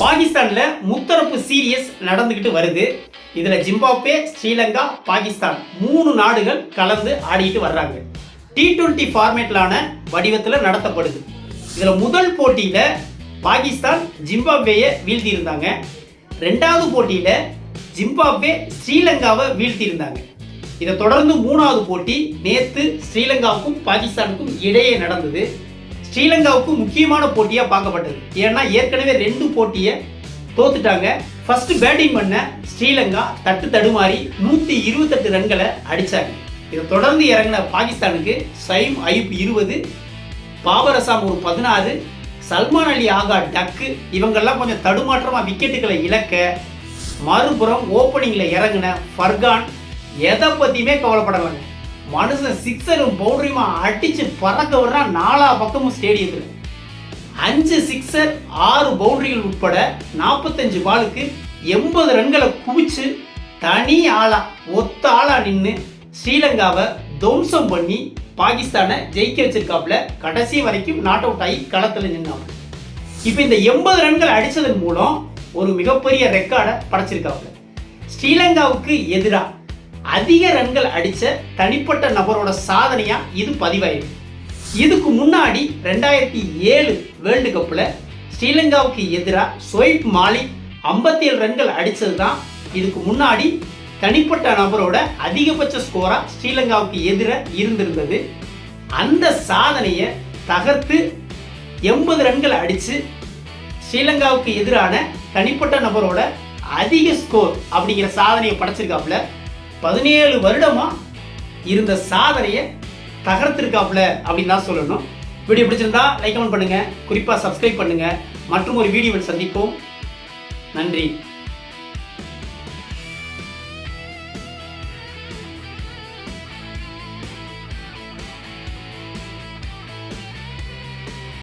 பாகிஸ்தான்ல முத்தரப்பு சீரியஸ் நடந்துக்கிட்டு வருது. இதுல ஜிம்பாப்வே ஸ்ரீலங்கா பாகிஸ்தான் மூணு நாடுகள் கலந்து ஆடிட்டு வர்றாங்க. டி டுவெண்ட்டி ஃபார்மேட்லான வடிவத்தில் நடத்தப்படுது. இதில் முதல் போட்டியில் பாகிஸ்தான் ஜிம்பாப்வேயை வீழ்த்தியிருந்தாங்க. ரெண்டாவது போட்டியில் ஜிம்பாப்வே ஸ்ரீலங்காவை வீழ்த்தியிருந்தாங்க. இதை தொடர்ந்து மூணாவது போட்டி நேற்று ஸ்ரீலங்காவுக்கும் பாகிஸ்தானுக்கும் இடையே நடந்தது. ஸ்ரீலங்காவுக்கு முக்கியமான போட்டியாக பார்க்கப்பட்டது. ஏன்னா ஏற்கனவே ரெண்டு போட்டியை தோத்துட்டாங்க. ஃபர்ஸ்ட் பேட்டிங் பண்ண ஸ்ரீலங்கா தட்டு தடுமாறி நூற்றி இருபத்தெட்டு ரன்களை அடித்தாங்க இதை தொடர்ந்து இறங்கின பாகிஸ்தானுக்கு சைம் ஐப் இருபது பாபர் அசாம் ஒரு பதினாறு சல்மான் அலி ஆகா டக்கு. இவங்கெல்லாம் கொஞ்சம் தடுமாற்றமாக விக்கெட்டுகளை இழக்க மறுபுறம் ஓப்பனிங்கில் இறங்கின ஃபர்கான். எதை பற்றியுமே கவலைப்படலைங்க. மனுஷன் சிக்ஸரும் பவுண்டரியுமா அடிச்சு பறக்க விடுறான் நாலா பக்கமும் ஸ்டேடியத்தில் அஞ்சு சிக்ஸர் ஆறு பவுண்டரிகள் உட்பட நாற்பத்தஞ்சு பாலுக்கு எண்பது ரன்களை குவிச்சு தனி ஆளா ஒத்த ஆளா நின்று ஸ்ரீலங்காவை துவம்சம் பண்ணி பாகிஸ்தானை ஜெயிக்க வச்சிருக்காப்புல. கடைசி வரைக்கும் நாட் அவுட் ஆகி களத்தில் நின்னாங்க இப்போ இந்த எண்பது ரன்கள் அடித்ததன் மூலம் ஒரு மிகப்பெரிய ரெக்கார்டை படைச்சிருக்காப்புல. ஸ்ரீலங்காவுக்கு எதிராக அதிக ரன்கள் அடித்த தனிப்பட்ட நபரோட சாதனையாக இது பதிவாயிருக்கு. இதுக்கு முன்னாடி ரெண்டாயிரத்தி ஏழு வேர்ல்டு கப்பில் ஸ்ரீலங்காவுக்கு எதிராக சோயிப் மாலிக் ஐம்பத்தி ஏழு ரன்கள் அடித்தது தான் இதுக்கு முன்னாடி தனிப்பட்ட நபரோட அதிகபட்ச ஸ்கோராக ஸ்ரீலங்காவுக்கு எதிராக இருந்திருந்தது. அந்த சாதனையை தகர்த்து எண்பது ரன்கள் அடித்து ஸ்ரீலங்காவுக்கு எதிரான தனிப்பட்ட நபரோட அதிக ஸ்கோர் அப்படிங்கிற சாதனையை படைச்சிருக்காப்புல. பதினேழு வருடமா இருந்த சாதனையை தகர்த்திருக்காப்புல அப்படின்னு தான் சொல்லணும். வீடியோ பிடிச்சிருந்தா லைக் கமெண்ட் பண்ணுங்க. குறிப்பாக சப்ஸ்கிரைப் பண்ணுங்க. மற்றும் ஒரு வீடியோவில் சந்திப்போம். நன்றி.